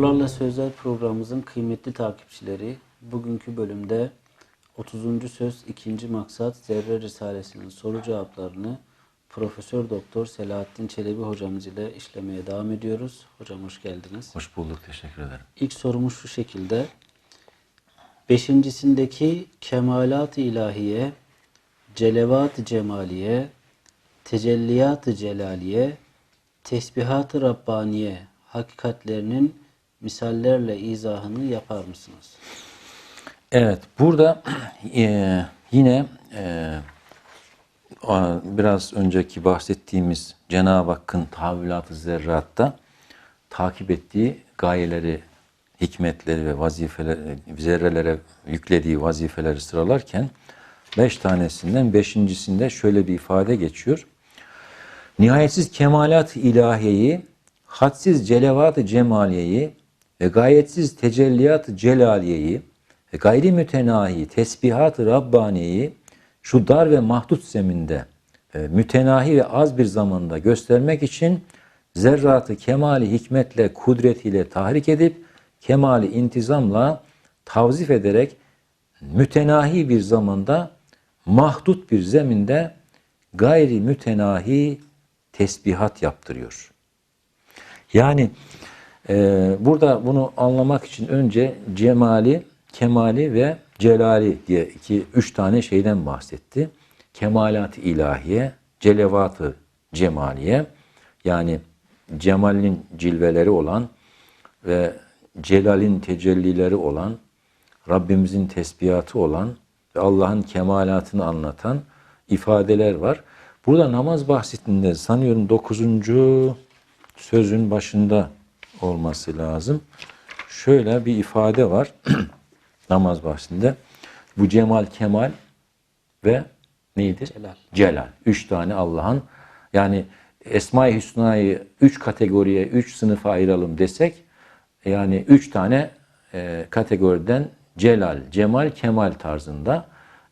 Sorularla Sözler programımızın kıymetli takipçileri, bugünkü bölümde 30. söz 2. maksat Zerre Risalesi'nin soru cevaplarını Profesör Doktor Selahattin Çelebi hocamız ile işlemeye devam ediyoruz. Hocam hoş geldiniz. Hoş bulduk. Teşekkür ederim. İlk sorumuz şu şekilde. Beşincisindeki kemalat-ı ilahiye, celevat-ı cemaliye, tecelliyat-ı celaliye, tesbihat-ı rabbaniye hakikatlerinin misallerle izahını yapar mısınız? Evet. Burada e, yine e, biraz önceki bahsettiğimiz Cenab-ı Hakk'ın tahvilat-ı zerratta takip ettiği gayeleri, hikmetleri ve vazifeleri, zerrelere yüklediği vazifeleri sıralarken beş tanesinden beşincisinde şöyle bir ifade geçiyor. Nihayetsiz kemalat ilahiyeyi, hadsiz celevat-ı cemaliyeyi ve gayetsiz tecelliyat-ı celaliyeyi ve gayri mütenahi tesbihat-ı Rabbaniyeyi şu dar ve mahdut zeminde e, mütenahi ve az bir zamanda göstermek için zerratı kemali hikmetle, kudretiyle tahrik edip kemali intizamla tavzif ederek mütenahi bir zamanda mahdut bir zeminde gayri mütenahi tesbihat yaptırıyor. Yani e, burada bunu anlamak için önce cemali, kemali ve celali diye iki, üç tane şeyden bahsetti. Kemalat-ı ilahiye, celevat-ı cemaliye yani cemalin cilveleri olan ve celalin tecellileri olan, Rabbimizin tesbihatı olan ve Allah'ın kemalatını anlatan ifadeler var. Burada namaz bahsinde sanıyorum 9. sözün başında olması lazım. Şöyle bir ifade var namaz bahsinde. Bu cemal, kemal ve neydi? Celal. Celal. Üç tane Allah'ın yani Esma-i Hüsna'yı üç kategoriye, üç sınıfa ayıralım desek yani üç tane e, kategoriden celal, cemal, kemal tarzında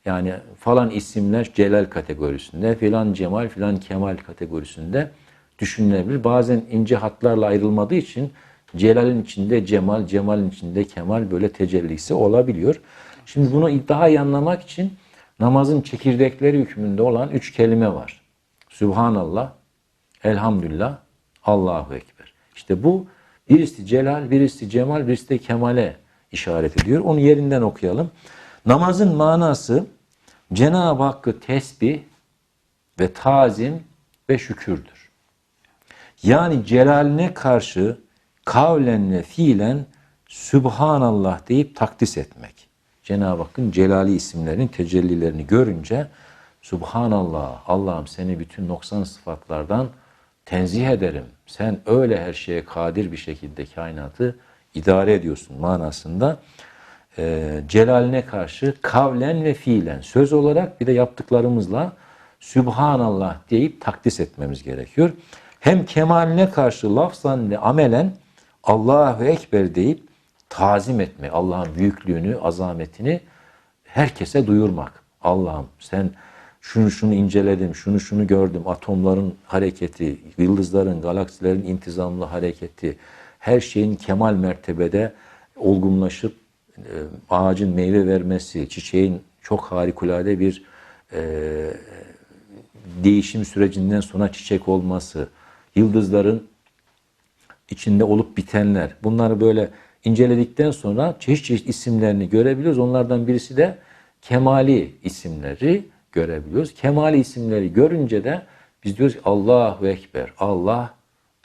yani falan isimler celal kategorisinde, filan cemal, filan kemal kategorisinde düşünülebilir. Bazen ince hatlarla ayrılmadığı için celalin içinde cemal, cemalin içinde kemal böyle tecellisi olabiliyor. Şimdi bunu daha iyi anlamak için namazın çekirdekleri hükmünde olan üç kelime var. Sübhanallah, Elhamdülillah, Allahu Ekber. İşte bu birisi celal, birisi cemal, birisi de kemale işaret ediyor. Onu yerinden okuyalım. Namazın manası Cenab-ı Hakk'ı tesbih ve tazim ve şükürdür. Yani celaline karşı kavlen ve fiilen Sübhanallah deyip takdis etmek. Cenab-ı Hakk'ın celali isimlerinin tecellilerini görünce Subhanallah, Allah'ım seni bütün noksan sıfatlardan tenzih ederim. Sen öyle her şeye kadir bir şekilde kainatı idare ediyorsun manasında. E, celaline karşı kavlen ve fiilen söz olarak bir de yaptıklarımızla Sübhanallah deyip takdis etmemiz gerekiyor. Hem kemaline karşı lafzan ve amelen Allahu Ekber deyip tazim etme, Allah'ın büyüklüğünü, azametini herkese duyurmak. Allah'ım sen şunu şunu inceledim, şunu şunu gördüm. Atomların hareketi, yıldızların, galaksilerin intizamlı hareketi, her şeyin kemal mertebede olgunlaşıp e, ağacın meyve vermesi, çiçeğin çok harikulade bir e, değişim sürecinden sonra çiçek olması, yıldızların içinde olup bitenler. Bunları böyle inceledikten sonra çeşit çeşit isimlerini görebiliyoruz. Onlardan birisi de kemali isimleri görebiliyoruz. Kemali isimleri görünce de biz diyoruz ki Allahu Ekber. Allah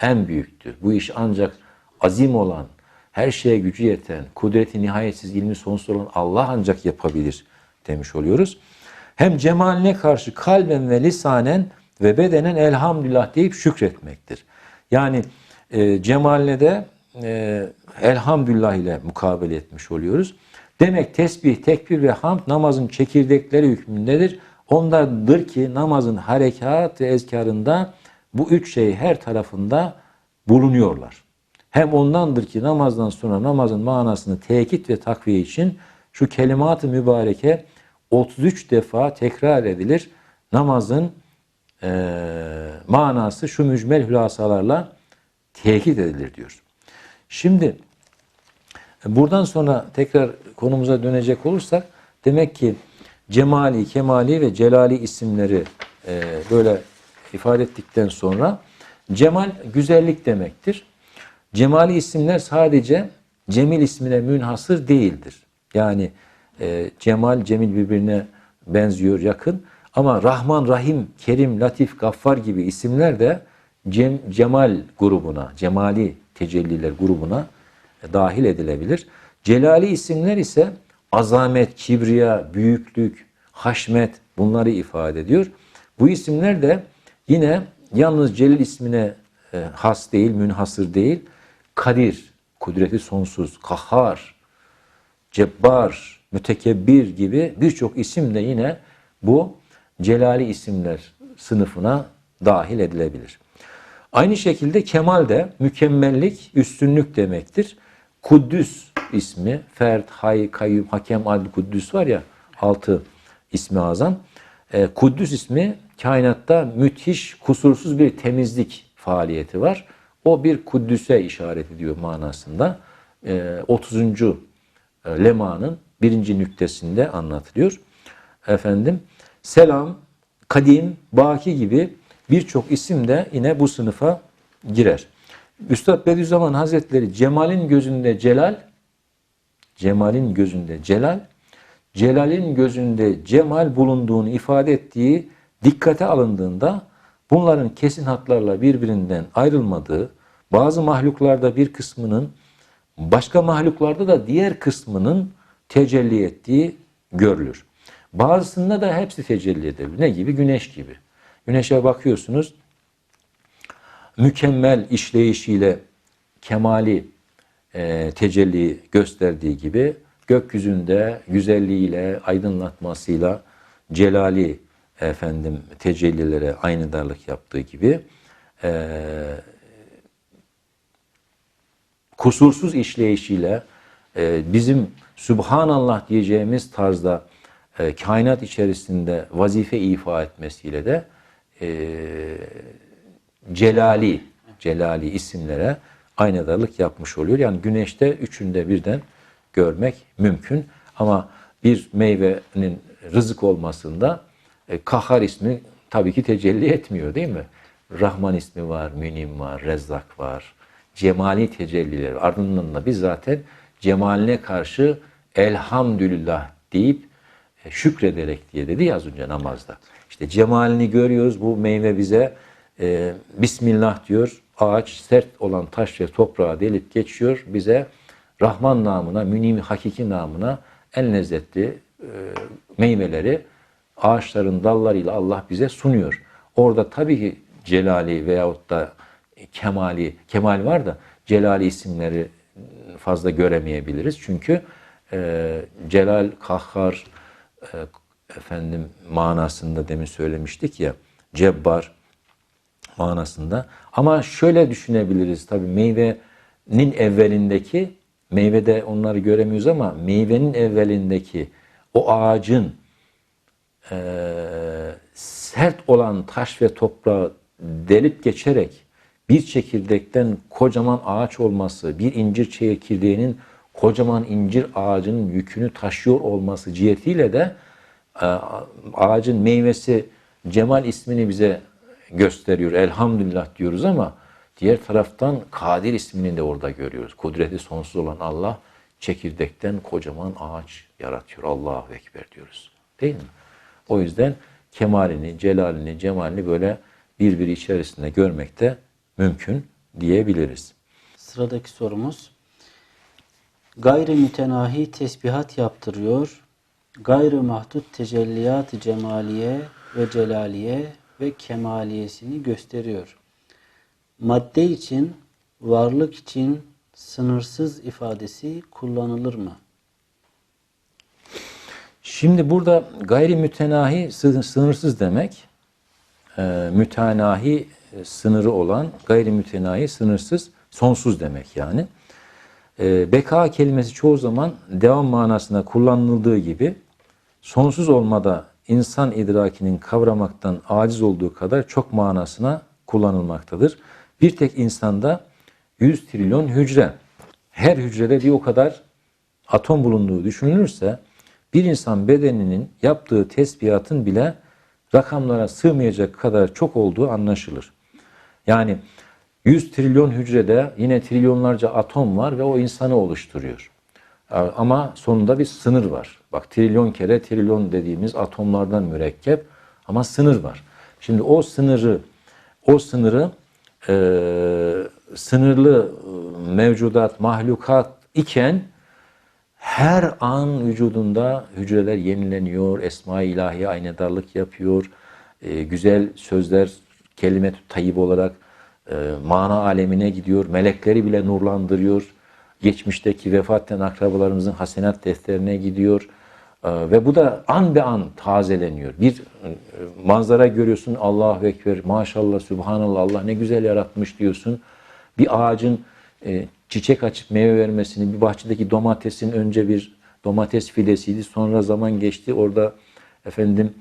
en büyüktür. Bu iş ancak azim olan, her şeye gücü yeten, kudreti nihayetsiz, ilmi sonsuz olan Allah ancak yapabilir demiş oluyoruz. Hem cemaline karşı kalben ve lisanen ve bedenen elhamdülillah deyip şükretmektir. Yani e, cemaline de e, elhamdülillah ile mukabele etmiş oluyoruz. Demek tesbih, tekbir ve hamd namazın çekirdekleri hükmündedir. Onlardır ki namazın harekat ve ezkarında bu üç şey her tarafında bulunuyorlar. Hem ondandır ki namazdan sonra namazın manasını tekit ve takviye için şu kelimat-ı mübareke 33 defa tekrar edilir. Namazın e, manası şu mücmel hülasalarla tekit edilir diyor. Şimdi Buradan sonra tekrar konumuza dönecek olursak demek ki Cemali, Kemali ve Celali isimleri e, böyle ifade ettikten sonra Cemal güzellik demektir. Cemali isimler sadece Cemil ismine münhasır değildir. Yani e, Cemal, Cemil birbirine benziyor, yakın. Ama Rahman, Rahim, Kerim, Latif, Gaffar gibi isimler de Cem, Cemal grubuna, Cemali tecelliler grubuna e, dahil edilebilir. Celali isimler ise azamet, kibriya, büyüklük, haşmet bunları ifade ediyor. Bu isimler de yine yalnız Celil ismine e, has değil, münhasır değil. Kadir, kudreti sonsuz, kahhar, cebbar, mütekebbir gibi birçok isim de yine bu celali isimler sınıfına dahil edilebilir. Aynı şekilde kemal de mükemmellik, üstünlük demektir. Kuddüs ismi, Fert, Hay, Kayyum, Hakem, Adil, Kuddüs var ya altı ismi azam. E, Kuddüs ismi kainatta müthiş, kusursuz bir temizlik faaliyeti var. O bir Kuddüs'e işaret ediyor manasında. E, 30. e, lemanın birinci nüktesinde anlatılıyor. Efendim, selam, kadim, baki gibi birçok isim de yine bu sınıfa girer. Üstad Bediüzzaman Hazretleri Cemal'in gözünde celal, Cemal'in gözünde celal, Celal'in gözünde cemal bulunduğunu ifade ettiği dikkate alındığında bunların kesin hatlarla birbirinden ayrılmadığı, bazı mahluklarda bir kısmının başka mahluklarda da diğer kısmının tecelli ettiği görülür. Bazısında da hepsi tecelli edebilir. Ne gibi? Güneş gibi. Güneşe bakıyorsunuz mükemmel işleyişiyle kemali e, tecelli gösterdiği gibi gökyüzünde güzelliğiyle, aydınlatmasıyla celali efendim tecellilere aynı darlık yaptığı gibi e, kusursuz işleyişiyle e, bizim Subhanallah diyeceğimiz tarzda e, kainat içerisinde vazife ifa etmesiyle de e, celali, celali isimlere aynadarlık yapmış oluyor. Yani güneşte üçünde birden görmek mümkün. Ama bir meyvenin rızık olmasında e, kahhar ismi tabii ki tecelli etmiyor değil mi? Rahman ismi var, Münim var, Rezzak var. Cemali tecellileri. Ardından da biz zaten cemaline karşı elhamdülillah deyip şükrederek diye dedi ya az önce namazda. İşte cemalini görüyoruz. Bu meyve bize e, Bismillah diyor. Ağaç sert olan taş ve toprağa delip geçiyor. Bize Rahman namına, münim hakiki namına en lezzetli e, meyveleri ağaçların dallarıyla Allah bize sunuyor. Orada tabii ki celali veyahut da kemali, kemal var da celali isimleri fazla göremeyebiliriz. Çünkü e, celal, kahhar, e, efendim manasında demin söylemiştik ya, cebbar manasında. Ama şöyle düşünebiliriz tabii meyvenin evvelindeki, meyvede onları göremiyoruz ama meyvenin evvelindeki o ağacın e, sert olan taş ve toprağı delip geçerek bir çekirdekten kocaman ağaç olması, bir incir çekirdeğinin kocaman incir ağacının yükünü taşıyor olması cihetiyle de e, ağacın meyvesi Cemal ismini bize gösteriyor. Elhamdülillah diyoruz ama diğer taraftan Kadir ismini de orada görüyoruz. Kudreti sonsuz olan Allah çekirdekten kocaman ağaç yaratıyor. Allahu Ekber diyoruz. Değil mi? O yüzden kemalini, celalini, cemalini böyle birbiri içerisinde görmekte mümkün diyebiliriz. Sıradaki sorumuz. Gayri mütenahi tesbihat yaptırıyor. Gayrı mahdut tecelliyat-ı cemaliye ve celaliye ve kemaliyesini gösteriyor. Madde için, varlık için sınırsız ifadesi kullanılır mı? Şimdi burada gayri mütenahi sı- sınırsız demek, e, mütenahi e, sınırı olan gayri mütenahi sınırsız sonsuz demek yani. E, beka kelimesi çoğu zaman devam manasında kullanıldığı gibi sonsuz olmada insan idrakinin kavramaktan aciz olduğu kadar çok manasına kullanılmaktadır. Bir tek insanda 100 trilyon hücre. Her hücrede bir o kadar atom bulunduğu düşünülürse bir insan bedeninin yaptığı tesbihatın bile rakamlara sığmayacak kadar çok olduğu anlaşılır. Yani 100 trilyon hücrede yine trilyonlarca atom var ve o insanı oluşturuyor. Ama sonunda bir sınır var. Bak trilyon kere trilyon dediğimiz atomlardan mürekkep ama sınır var. Şimdi o sınırı o sınırı e, sınırlı e, mevcudat, mahlukat iken her an vücudunda hücreler yenileniyor, esma-i ilahiye aynedarlık yapıyor, e, güzel sözler, kelime tayyip olarak e, mana alemine gidiyor, melekleri bile nurlandırıyor, geçmişteki vefat eden akrabalarımızın hasenat defterine gidiyor e, ve bu da an be an tazeleniyor. Bir e, manzara görüyorsun, Allahu Ekber, maşallah, Subhanallah, Allah ne güzel yaratmış diyorsun. Bir ağacın e, çiçek açıp meyve vermesini, bir bahçedeki domatesin önce bir domates fidesiydi. Sonra zaman geçti. Orada efendim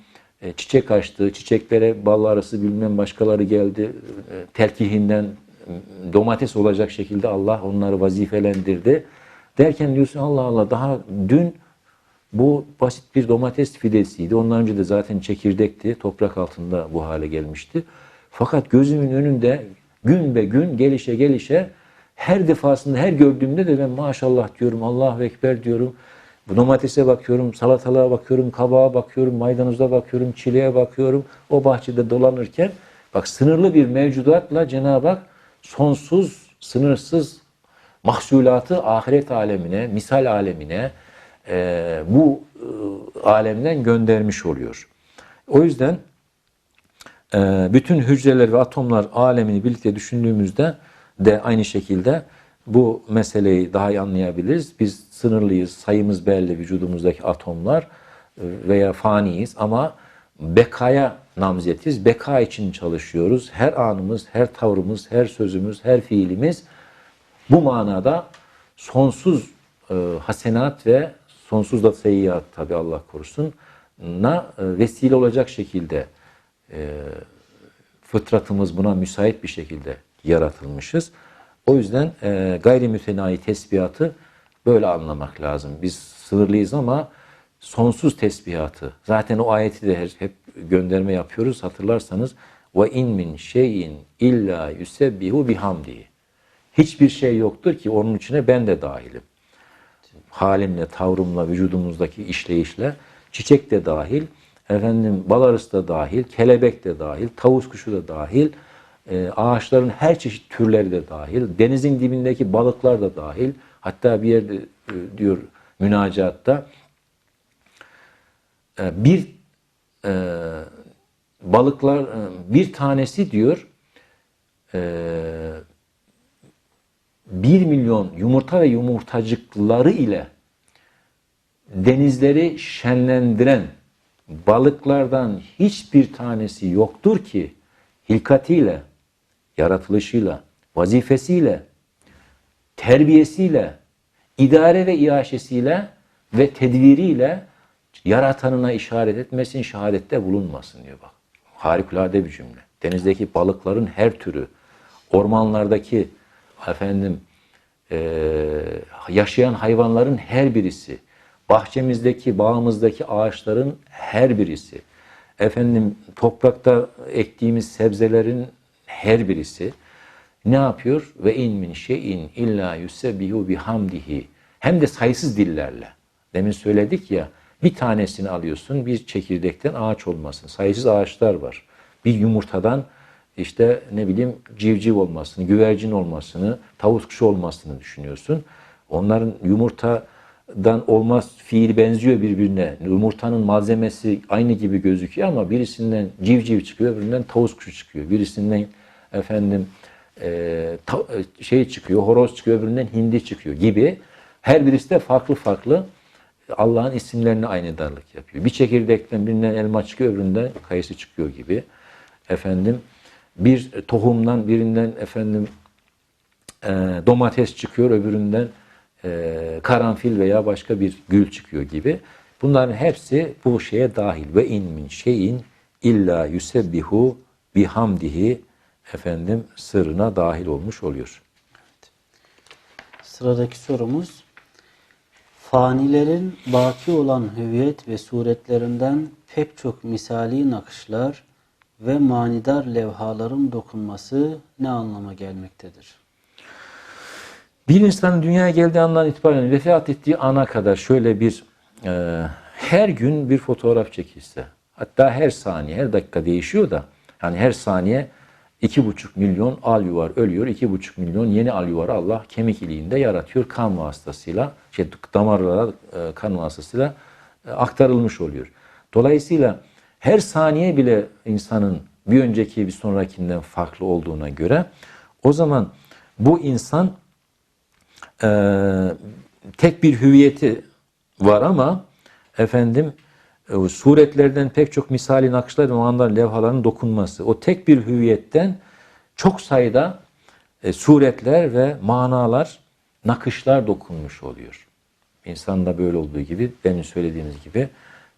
e, çiçek açtı. Çiçeklere bal arası bilmem başkaları geldi. E, telkihinden e, domates olacak şekilde Allah onları vazifelendirdi. Derken diyorsun Allah Allah daha dün bu basit bir domates fidesiydi. Ondan önce de zaten çekirdekti. Toprak altında bu hale gelmişti. Fakat gözümün önünde gün be gün gelişe gelişe her defasında her gördüğümde de ben maşallah diyorum, Allahu Ekber diyorum. Bu domatese bakıyorum, salatalığa bakıyorum, kabağa bakıyorum, maydanoza bakıyorum, çileğe bakıyorum. O bahçede dolanırken bak sınırlı bir mevcudatla Cenab-ı Hak sonsuz, sınırsız mahsulatı ahiret alemine, misal alemine e, bu e, alemden göndermiş oluyor. O yüzden e, bütün hücreler ve atomlar alemini birlikte düşündüğümüzde de aynı şekilde bu meseleyi daha iyi anlayabiliriz. Biz sınırlıyız, sayımız belli vücudumuzdaki atomlar e, veya faniyiz ama bekaya namzetiz. Beka için çalışıyoruz. Her anımız, her tavrımız, her sözümüz, her fiilimiz bu manada sonsuz e, hasenat ve sonsuz da seyyiat tabi Allah korusun na e, vesile olacak şekilde e, fıtratımız buna müsait bir şekilde yaratılmışız. O yüzden e, gayrimütenayi tesbihatı böyle anlamak lazım. Biz sınırlıyız ama sonsuz tesbihatı. Zaten o ayeti de hep gönderme yapıyoruz hatırlarsanız. Ve in min şeyin illa yusebbihu bihamdihi. Hiçbir şey yoktur ki onun içine ben de dahilim. Halimle, tavrımla, vücudumuzdaki işleyişle çiçek de dahil, efendim bal arısı da dahil, kelebek de dahil, tavus kuşu da dahil, e, ağaçların her çeşit türleri de dahil, denizin dibindeki balıklar da dahil. Hatta bir yerde e, diyor münacatta e, bir e, balıklar e, bir tanesi diyor e, bir milyon yumurta ve yumurtacıkları ile denizleri şenlendiren balıklardan hiçbir tanesi yoktur ki hilkatiyle, yaratılışıyla, vazifesiyle, terbiyesiyle, idare ve iaşesiyle ve tedbiriyle yaratanına işaret etmesin, şehadette bulunmasın diyor bak. Harikulade bir cümle. Denizdeki balıkların her türü, ormanlardaki efendim e, yaşayan hayvanların her birisi, bahçemizdeki, bağımızdaki ağaçların her birisi, efendim toprakta ektiğimiz sebzelerin her birisi ne yapıyor? Ve in min şeyin illa yusebbihu bihamdihi. Hem de sayısız dillerle. Demin söyledik ya bir tanesini alıyorsun bir çekirdekten ağaç olmasın. Sayısız ağaçlar var. Bir yumurtadan işte ne bileyim civciv olmasını, güvercin olmasını, tavus kuşu olmasını düşünüyorsun. Onların yumurtadan olmaz fiil benziyor birbirine. Yumurtanın malzemesi aynı gibi gözüküyor ama birisinden civciv çıkıyor, öbüründen tavus kuşu çıkıyor. Birisinden efendim e, ta, şey çıkıyor, horoz çıkıyor, öbüründen hindi çıkıyor gibi. Her birisi de farklı farklı Allah'ın isimlerine aynı darlık yapıyor. Bir çekirdekten birinden elma çıkıyor, öbüründen kayısı çıkıyor gibi. Efendim bir tohumdan birinden efendim e, domates çıkıyor, öbüründen e, karanfil veya başka bir gül çıkıyor gibi. Bunların hepsi bu şeye dahil. Ve in min şeyin illa yusebbihu bihamdihi efendim sırrına dahil olmuş oluyor. Sıradaki sorumuz Fanilerin baki olan hüviyet ve suretlerinden pek çok misali nakışlar ve manidar levhaların dokunması ne anlama gelmektedir? Bir insanın dünyaya geldiği andan itibaren vefat ettiği ana kadar şöyle bir e, her gün bir fotoğraf çekilse hatta her saniye her dakika değişiyor da yani her saniye iki buçuk milyon al yuvar ölüyor. iki buçuk milyon yeni al yuvar Allah kemik iliğinde yaratıyor kan vasıtasıyla şey damarlara e, kan vasıtasıyla e, aktarılmış oluyor. Dolayısıyla her saniye bile insanın bir önceki bir sonrakinden farklı olduğuna göre o zaman bu insan e, tek bir hüviyeti var ama efendim suretlerden pek çok misali nakışlar ve manzar levhaların dokunması. O tek bir hüviyetten çok sayıda e, suretler ve manalar, nakışlar dokunmuş oluyor. İnsanda böyle olduğu gibi, demin söylediğiniz gibi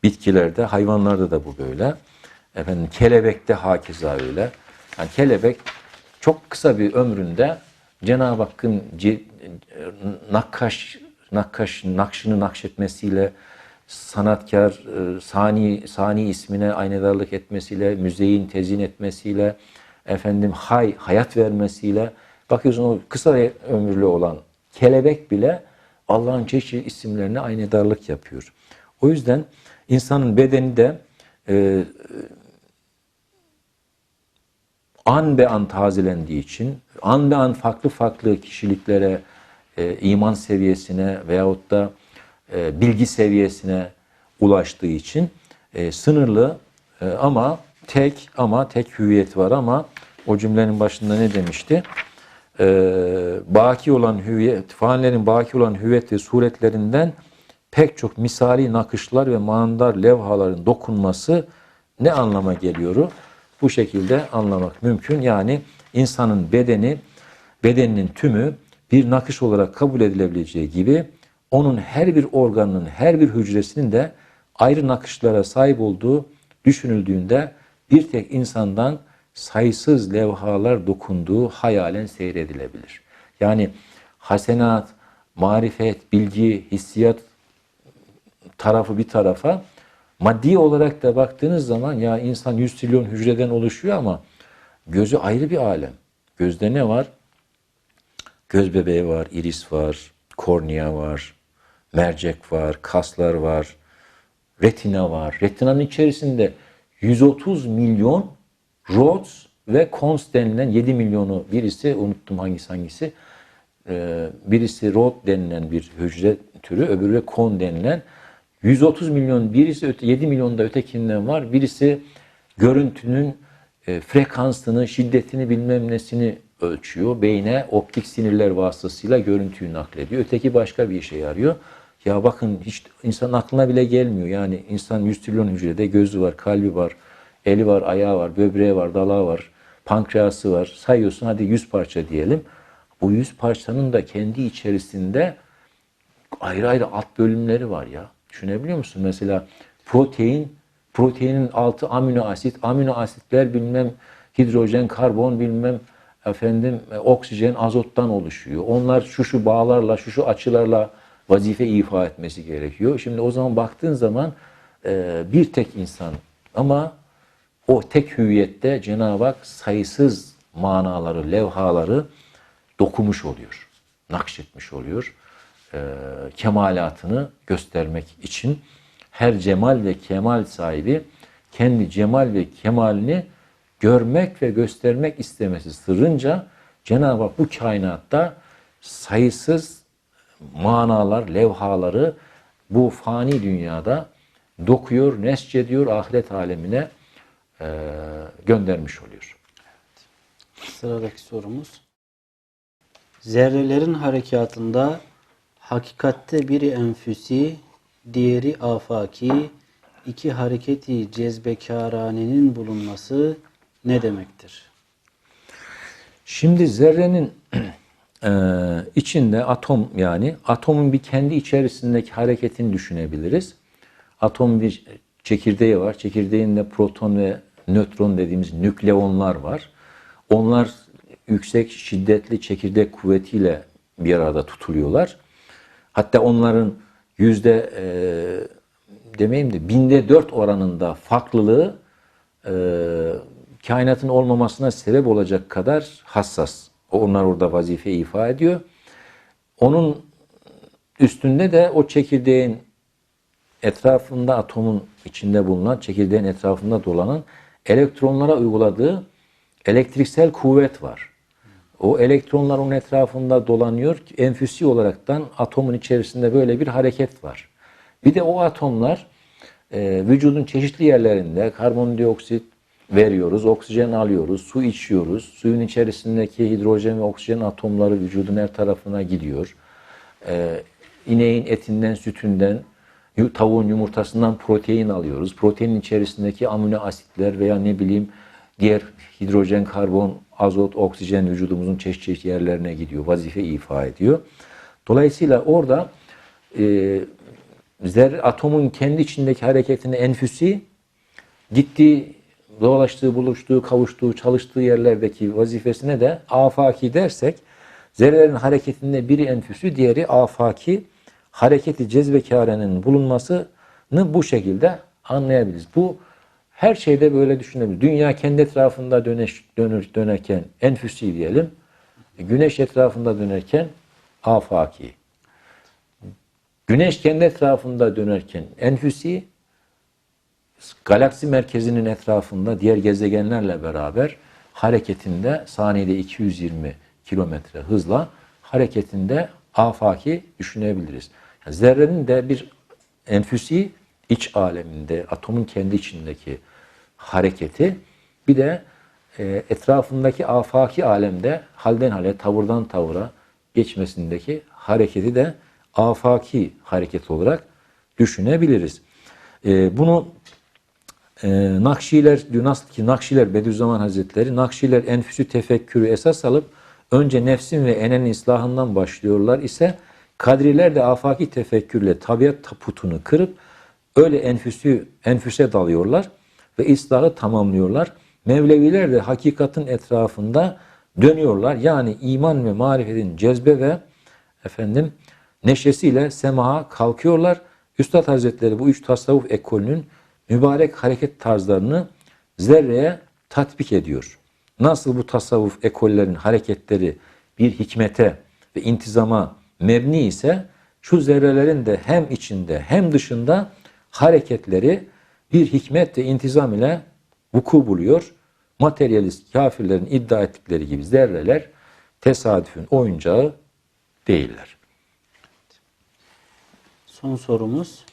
bitkilerde, hayvanlarda da bu böyle. Efendim kelebekte hakeza öyle. Yani kelebek çok kısa bir ömründe Cenab-ı Hakk'ın ce- nakkaş, nakkaş, nakşını nakşetmesiyle, sanatkar, e, sani, sani ismine aynedarlık etmesiyle, müzeyin tezin etmesiyle, efendim hay, hayat vermesiyle, bakıyorsun o kısa ömürlü olan kelebek bile Allah'ın çeşitli isimlerine aynedarlık yapıyor. O yüzden insanın bedeni de e, an be an tazelendiği için, an be an farklı farklı kişiliklere, e, iman seviyesine veyahut da e, bilgi seviyesine ulaştığı için e, sınırlı e, ama tek ama tek hüviyet var ama o cümlenin başında ne demişti? E, baki olan hüviyet, fanilerin baki olan hüviyet ve suretlerinden pek çok misali nakışlar ve manidar levhaların dokunması ne anlama geliyor? Bu şekilde anlamak mümkün. Yani insanın bedeni, bedeninin tümü bir nakış olarak kabul edilebileceği gibi onun her bir organının, her bir hücresinin de ayrı nakışlara sahip olduğu düşünüldüğünde bir tek insandan sayısız levhalar dokunduğu hayalen seyredilebilir. Yani hasenat, marifet, bilgi, hissiyat tarafı bir tarafa maddi olarak da baktığınız zaman ya insan 100 trilyon hücreden oluşuyor ama gözü ayrı bir alem. Gözde ne var? Göz bebeği var, iris var, kornea var, mercek var, kaslar var, retina var. Retinanın içerisinde 130 milyon rods ve cons denilen 7 milyonu birisi unuttum hangisi hangisi. Ee, birisi rod denilen bir hücre türü, öbürü de kon denilen 130 milyon birisi öte, 7 milyon da ötekinden var. Birisi görüntünün e, frekansını, şiddetini bilmem nesini ölçüyor. Beyne optik sinirler vasıtasıyla görüntüyü naklediyor. Öteki başka bir işe yarıyor. Ya bakın hiç insan aklına bile gelmiyor. Yani insan 100 trilyon hücrede gözü var, kalbi var, eli var, ayağı var, böbreği var, dalağı var, pankreası var. Sayıyorsun hadi 100 parça diyelim. Bu 100 parçanın da kendi içerisinde ayrı ayrı alt bölümleri var ya. Düşünebiliyor musun? Mesela protein, proteinin altı amino asit, amino asitler bilmem hidrojen, karbon bilmem efendim e, oksijen, azottan oluşuyor. Onlar şu şu bağlarla, şu şu açılarla vazife ifa etmesi gerekiyor. Şimdi o zaman baktığın zaman e, bir tek insan ama o tek hüviyette Cenab-ı Hak sayısız manaları, levhaları dokumuş oluyor. Nakşetmiş oluyor. E, kemalatını göstermek için her cemal ve kemal sahibi kendi cemal ve kemalini görmek ve göstermek istemesi sırrınca Cenab-ı Hak bu kainatta sayısız manalar, levhaları bu fani dünyada dokuyor, nescediyor, ahiret alemine e, göndermiş oluyor. Sıradaki sorumuz. Zerrelerin harekatında hakikatte biri enfüsi, diğeri afaki, iki hareketi cezbekaranenin bulunması ne demektir? Şimdi zerrenin e, içinde atom yani atomun bir kendi içerisindeki hareketini düşünebiliriz. Atom bir çekirdeği var. Çekirdeğinde proton ve nötron dediğimiz nükleonlar var. Onlar yüksek şiddetli çekirdek kuvvetiyle bir arada tutuluyorlar. Hatta onların yüzde e, demeyeyim de binde dört oranında farklılığı e, kainatın olmamasına sebep olacak kadar hassas. Onlar orada vazife ifa ediyor. Onun üstünde de o çekirdeğin etrafında atomun içinde bulunan çekirdeğin etrafında dolanan elektronlara uyguladığı elektriksel kuvvet var. O elektronlar onun etrafında dolanıyor. Enfüsi olaraktan atomun içerisinde böyle bir hareket var. Bir de o atomlar e, vücudun çeşitli yerlerinde karbondioksit veriyoruz, oksijen alıyoruz, su içiyoruz. Suyun içerisindeki hidrojen ve oksijen atomları vücudun her tarafına gidiyor. E, ineğin etinden, sütünden, tavuğun yumurtasından protein alıyoruz. Proteinin içerisindeki amino asitler veya ne bileyim diğer hidrojen, karbon, azot, oksijen vücudumuzun çeşit çeşit yerlerine gidiyor. Vazife ifa ediyor. Dolayısıyla orada e, zerre atomun kendi içindeki hareketini enfüsi gittiği, dolaştığı, buluştuğu, kavuştuğu, çalıştığı yerlerdeki vazifesine de afaki dersek zerrelerin hareketinde biri enfüsü, diğeri afaki hareketi cezbekarenin bulunmasını bu şekilde anlayabiliriz. Bu her şeyde böyle düşünebiliriz. Dünya kendi etrafında döneş, dönür, dönerken enfüsi diyelim. Güneş etrafında dönerken afaki. Güneş kendi etrafında dönerken enfüsi, galaksi merkezinin etrafında diğer gezegenlerle beraber hareketinde saniyede 220 kilometre hızla hareketinde afaki düşünebiliriz. Yani zerrenin de bir enfüsi iç aleminde, atomun kendi içindeki hareketi bir de e, etrafındaki afaki alemde halden hale, tavırdan tavıra geçmesindeki hareketi de afaki hareket olarak düşünebiliriz. E, bunu e, Nakşiler nasıl ki Nakşiler Bediüzzaman Hazretleri Nakşiler enfüsü tefekkürü esas alıp önce nefsin ve enen islahından başlıyorlar ise Kadriler de afaki tefekkürle tabiat taputunu kırıp öyle enfüsü enfüse dalıyorlar ve islahı tamamlıyorlar. Mevleviler de hakikatin etrafında dönüyorlar. Yani iman ve marifetin cezbe ve efendim neşesiyle semaha kalkıyorlar. Üstad Hazretleri bu üç tasavvuf ekolünün mübarek hareket tarzlarını zerreye tatbik ediyor. Nasıl bu tasavvuf ekollerin hareketleri bir hikmete ve intizama mebni ise şu zerrelerin de hem içinde hem dışında hareketleri bir hikmet ve intizam ile vuku buluyor. Materyalist kafirlerin iddia ettikleri gibi zerreler tesadüfün oyuncağı değiller. Son sorumuz.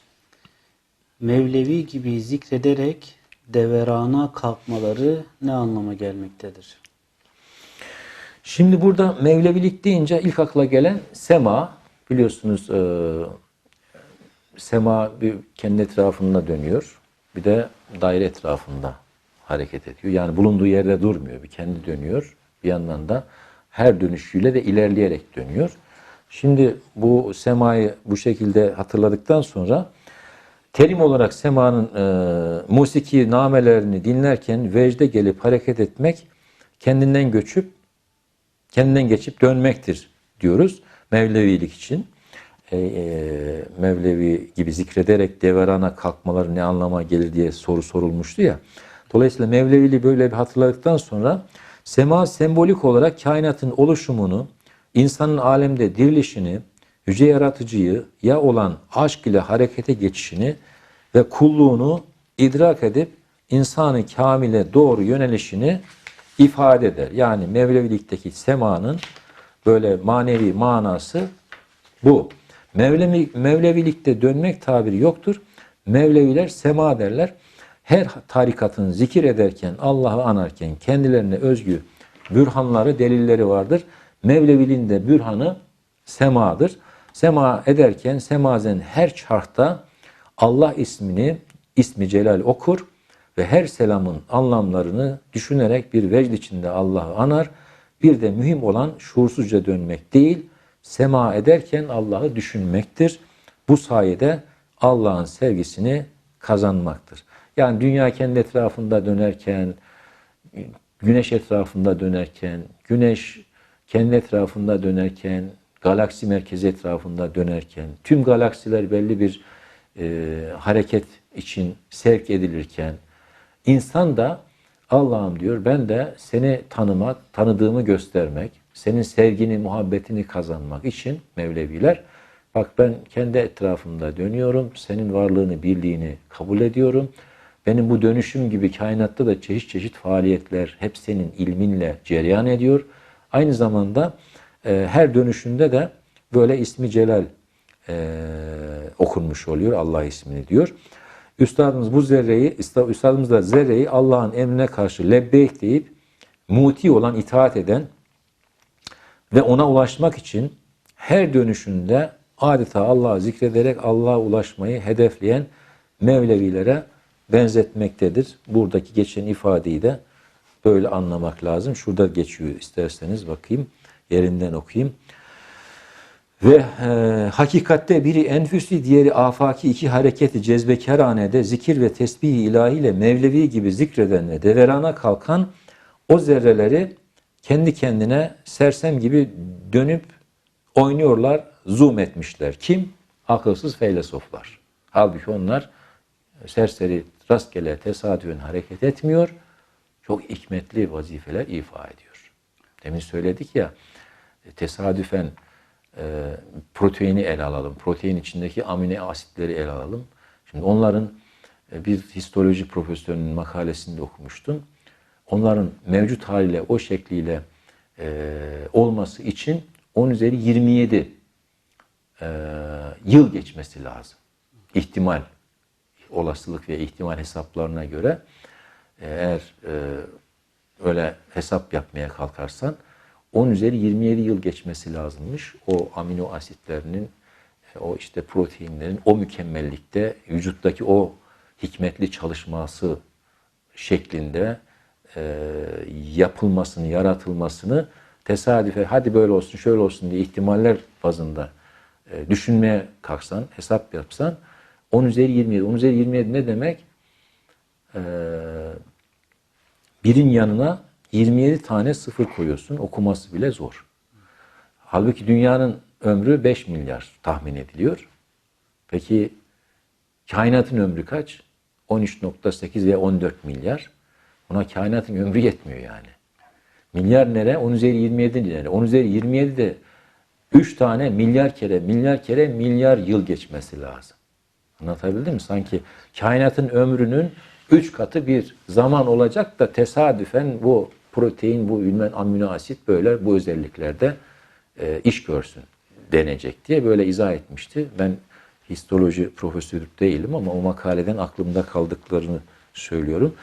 Mevlevi gibi zikrederek deverana kalkmaları ne anlama gelmektedir? Şimdi burada Mevlevilik deyince ilk akla gelen sema. Biliyorsunuz e, sema bir kendi etrafında dönüyor. Bir de daire etrafında hareket ediyor. Yani bulunduğu yerde durmuyor. Bir kendi dönüyor. Bir yandan da her dönüşüyle de ilerleyerek dönüyor. Şimdi bu semayı bu şekilde hatırladıktan sonra terim olarak semanın e, musiki namelerini dinlerken vecde gelip hareket etmek kendinden göçüp kendinden geçip dönmektir diyoruz Mevlevilik için. E, e, Mevlevi gibi zikrederek deverana kalkmaları ne anlama gelir diye soru sorulmuştu ya. Dolayısıyla Mevlevili böyle bir hatırladıktan sonra sema sembolik olarak kainatın oluşumunu, insanın alemde dirilişini, yüce yaratıcıyı ya olan aşk ile harekete geçişini ve kulluğunu idrak edip insanı kamile doğru yönelişini ifade eder. Yani Mevlevilikteki semanın böyle manevi manası bu. Mevlevi, Mevlevilikte dönmek tabiri yoktur. Mevleviler sema derler. Her tarikatın zikir ederken, Allah'ı anarken kendilerine özgü bürhanları, delilleri vardır. Mevleviliğin de bürhanı semadır. Sema ederken semazen her çarkta Allah ismini, ismi celal okur ve her selamın anlamlarını düşünerek bir vecd içinde Allah'ı anar. Bir de mühim olan şuursuzca dönmek değil, sema ederken Allah'ı düşünmektir. Bu sayede Allah'ın sevgisini kazanmaktır. Yani dünya kendi etrafında dönerken, güneş etrafında dönerken, güneş kendi etrafında dönerken, galaksi merkezi etrafında dönerken, tüm galaksiler belli bir e, hareket için sevk edilirken, insan da Allah'ım diyor ben de seni tanımak, tanıdığımı göstermek, senin sevgini, muhabbetini kazanmak için Mevleviler bak ben kendi etrafımda dönüyorum, senin varlığını, birliğini kabul ediyorum. Benim bu dönüşüm gibi kainatta da çeşit çeşit faaliyetler hep senin ilminle cereyan ediyor. Aynı zamanda e, her dönüşünde de böyle ismi celal e, okunmuş oluyor Allah ismini diyor. Üstadımız bu zerreyi, üstadımız da zerreyi Allah'ın emrine karşı lebbeyk deyip muti olan itaat eden ve ona ulaşmak için her dönüşünde adeta Allah'ı zikrederek Allah'a ulaşmayı hedefleyen Mevlevilere benzetmektedir. Buradaki geçen ifadeyi de böyle anlamak lazım. Şurada geçiyor isterseniz bakayım yerinden okuyayım. Ve e, hakikatte biri enfüsi diğeri afaki iki hareketi cezbekerhanede zikir ve tesbih ilahiyle Mevlevi gibi zikredenle deverana kalkan o zerreleri kendi kendine sersem gibi dönüp oynuyorlar, zoom etmişler. Kim? Akılsız feylesoflar. Halbuki onlar serseri rastgele tesadüfen hareket etmiyor. Çok hikmetli vazifeler ifa ediyor. Demin söyledik ya tesadüfen e, proteini ele alalım. Protein içindeki amino asitleri ele alalım. Şimdi onların e, bir histoloji profesörünün makalesinde okumuştum. Onların mevcut haliyle o şekliyle e, olması için 10 üzeri 27 e, yıl geçmesi lazım. İhtimal, olasılık ve ihtimal hesaplarına göre e, eğer e, öyle hesap yapmaya kalkarsan 10 üzeri 27 yıl geçmesi lazımmış. O amino asitlerinin, e, o işte proteinlerin o mükemmellikte vücuttaki o hikmetli çalışması şeklinde e, yapılmasını, yaratılmasını tesadüfe hadi böyle olsun, şöyle olsun diye ihtimaller bazında e, düşünmeye kalksan, hesap yapsan 10 üzeri 27. 10 üzeri 27 ne demek? E, birin yanına 27 tane sıfır koyuyorsun. Okuması bile zor. Halbuki dünyanın ömrü 5 milyar tahmin ediliyor. Peki kainatın ömrü kaç? 13.8 ve 14 milyar. Buna kainatın ömrü yetmiyor yani. Milyar nere? 10 üzeri 27 nere? 10 üzeri 27 de 3 tane milyar kere, milyar kere milyar yıl geçmesi lazım. Anlatabildim mi? Sanki kainatın ömrünün 3 katı bir zaman olacak da tesadüfen bu protein, bu ünmen amino asit böyle bu özelliklerde e, iş görsün denecek diye böyle izah etmişti. Ben histoloji profesörü değilim ama o makaleden aklımda kaldıklarını söylüyorum.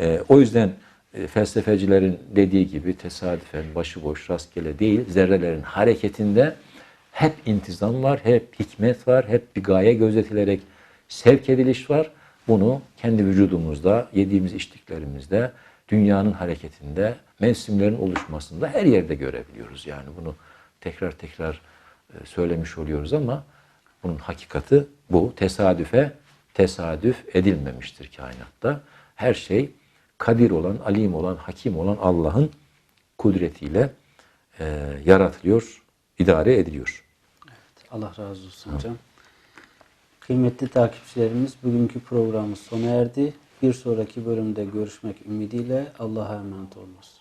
E, o yüzden e, felsefecilerin dediği gibi tesadüfen, başıboş, rastgele değil, zerrelerin hareketinde hep intizam var, hep hikmet var, hep bir gaye gözetilerek sevk ediliş var. Bunu kendi vücudumuzda, yediğimiz içtiklerimizde, dünyanın hareketinde, mevsimlerin oluşmasında her yerde görebiliyoruz. Yani bunu tekrar tekrar e, söylemiş oluyoruz ama bunun hakikati bu. Tesadüfe tesadüf edilmemiştir kainatta. Her şey kadir olan, alim olan, hakim olan Allah'ın kudretiyle e, yaratılıyor, idare ediliyor. Allah razı olsun hocam. Kıymetli takipçilerimiz bugünkü programımız sona erdi. Bir sonraki bölümde görüşmek ümidiyle Allah'a emanet olunuz.